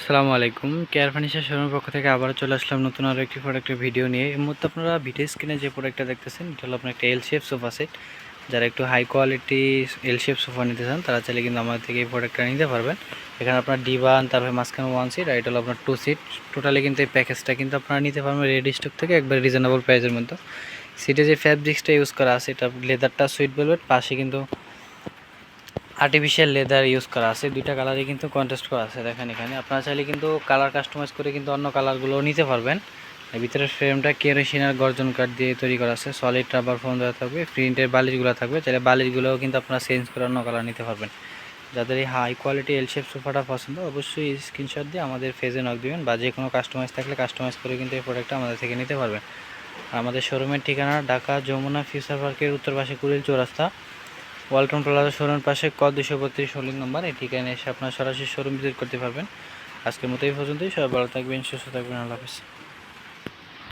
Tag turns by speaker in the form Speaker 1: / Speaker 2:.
Speaker 1: আসসালামু আলাইকুম। Care furniture শোরুমের পক্ষ থেকে আবার চলে আসলাম নতুন আরও একটি প্রোডাক্টের ভিডিও নিয়ে। এই মুহূর্তে আপনারা ভিডিও স্ক্রিনে যে প্রোডাক্টটা দেখতেছেন, এটা হলো আপনার একটা এল শেপ সোফা সেট যারা একটু high quality L shape sofa নিতে চান, তারা চাইলে কিন্তু আমাদের থেকে এই প্রোডাক্টটা নিতে পারবেন। এখানে আপনার ডিবান তারপরে মাঝখানে ওয়ান সিট আর এটা হলো আপনার টু সিট টোটালি কিন্তু এই প্যাকেজটা কিন্তু আপনারা নিতে পারবেন রেডি স্টক থেকে, একবার রিজনেবল প্রাইসের মধ্যে। সিটে যে ফ্যাব্রিক্সটা ইউজ করা আছে, এটা লেদারটা সুইট ভেলভেট পাশে কিন্তু আর্টিফিশিয়াল লেদার ইউজ করা আছে, দুইটা কালারই কিন্তু কন্টেস্ট করা আছে, দেখেন এখানে। আপনারা চাইলে কিন্তু কালার কাস্টমাইজ করে কিন্তু অন্য কালারগুলো নিতে পারবেন। ভিতরের ফ্রেমটা কেরোসিনার গর্জন কাঠ দিয়ে তৈরি করা আছে সলিড রাবার ফোম দেওয়া থাকবে প্রিন্টের বালিশগুলো থাকবে, চাইলে বালিশগুলোও কিন্তু আপনারা চেঞ্জ করে অন্য কালার নিতে পারবেন। যাদের এই হাই কোয়ালিটি এল শেপ সোফাটা পছন্দ, অবশ্যই স্ক্রিনশট দিয়ে আমাদের ফেজে নক দিবেন বা যে কোনো কাস্টমাইজ থাকলে কাস্টমাইজ করে কিন্তু এই প্রোডাক্টটা আমাদের থেকে নিতে পারবেন। আমাদের শোরুমের ঠিকানা ঢাকা যমুনা ফিউচার পার্কের উত্তর পাশে কুড়িল চৌরাস্তা। ওয়ালটন প্লাজা শোরুমের পাশে ক দুশো বত্রিশ হোল্ডিং নাম্বার। এই ঠিকানায় এসে আপনার সরাসরি শোরুম ভিজিট করতে পারবেন। আজকের মতো এই পর্যন্তই। সবাই ভালো থাকবেন, সুস্থ থাকবেন। আল্লাহ হাফিজ।